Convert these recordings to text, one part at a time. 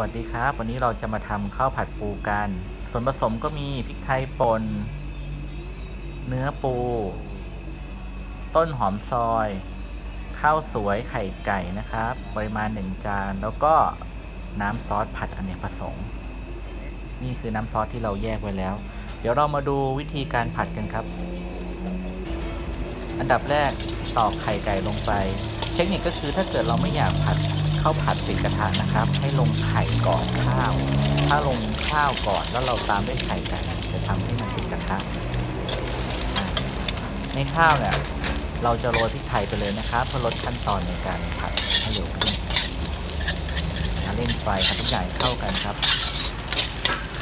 วัสดีครับ วันนี้เราจะมาทำข้าวผัดปูกัน ส่วนผสมก็มีพริกไทยป่นเนื้อปู ต้นหอมซอย ข้าวสวยไข่ไก่นะครับ ปริมาณ1จาน แล้วก็น้ำซอสผัดอเนกประสงค์ นี่คือน้ำซอสที่เราแยกไว้แล้ว เดี๋ยวเรามาดูวิธีการผัดกันครับ อันดับแรกตอกไข่ไก่ลงไป เทคนิคก็คือถ้าเกิดเราไม่อยากผัด ข้าวผัดติดกระทะนะครับ ให้ลงไข่ก่อนข้าว ถ้าลงข้าวก่อนแล้วเราตามด้วยไข่ไก่จะทำให้มันติดกระทะ ในข้าวเนี่ยเราจะโรยพริกไทยไปเลยนะครับเพื่อลดขั้นตอนในการผัดให้เร็วขึ้นอ่าเร่งไฟผัดทุกอย่างให้เข้ากันครับ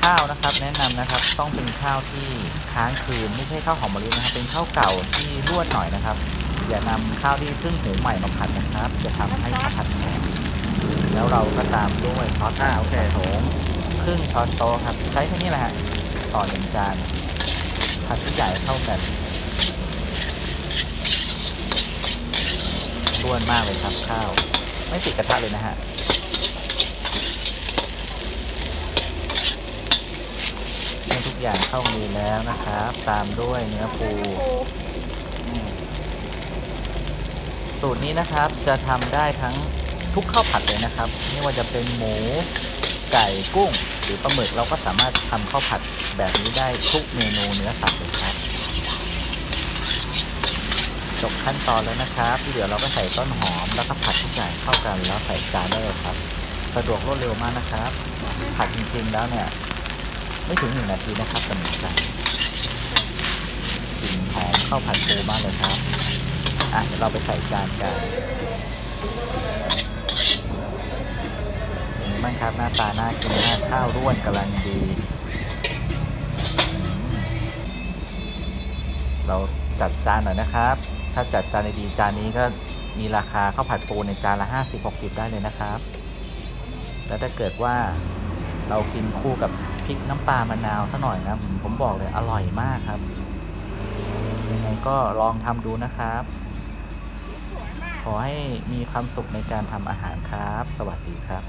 ข้าวนะครับแนะนำนะครับต้องเป็นข้าวที่ค้างคืนไม่ใช่ข้าวหอมมะลินะครับ เป็นข้าวเก่าที่รวดหน่อยนะครับ อย่านำข้าวที่เพิ่งหุงใหม่มาผัดนะครับ จะทำให้ข้าวผัดแข็ง แล้วเราก็ตามด้วยซอสอ่าโอเคผงครึ่งช้อนโต๊ะครับใช้แค่นี้แหละฮะต่อหนึ่งจานผัดทุกอย่างให้เข้ากันร่วนมากเลยครับข้าว ไม่ติดกระทะเลยนะฮะเมื่อทุกอย่างเข้ามือแล้วนะครับ ตามด้วยเนื้อปูอืมสูตรนี้นะครับจะทำได้ทั้ง ทุกข้าวผัดเลยนะครับ ไม่ว่าจะเป็นหมูไก่กุ้ง หรือปลาหมึกเราก็สามารถทำข้าวผัดแบบนี้ได้ทุกเมนูเนื้อสัตว์เลยครับจบขั้นตอนแล้วนะครับที่เหลือเราก็ใส่ต้นหอมแล้วก็ผัดทุกอย่างเข้ากันแล้วใส่จานได้เลยครับ สะดวกรวดเร็วมากนะครับ ผัดจริงๆแล้วเนี่ย ไม่ถึงหนึ่งนาทีนะครับกับหนึ่งจานกลิ่นหอมข้าวผัดปูมากเลยครับอะเดี๋ยวเราไปใส่จานกัน นไงบ้างครับ หน้าตาน่ากินมากข้าวร่วนกำลังดี เราจัดจานหน่อยนะครับ ถ้าจัดจานดีจานนี้ก็มีราคาข้าวผัดปูในจานละ 50-60 ได้เลยนะครับ แล้วถ้าเกิดว่าเรากินคู่กับพริกน้ำปลามะนาวสักหน่อยนะผมบอกเลยอร่อยมากครับยังไงก็ลองทำดูนะครับ ขอให้มีความสุขในการทำอาหารครับ สวัสดีครับ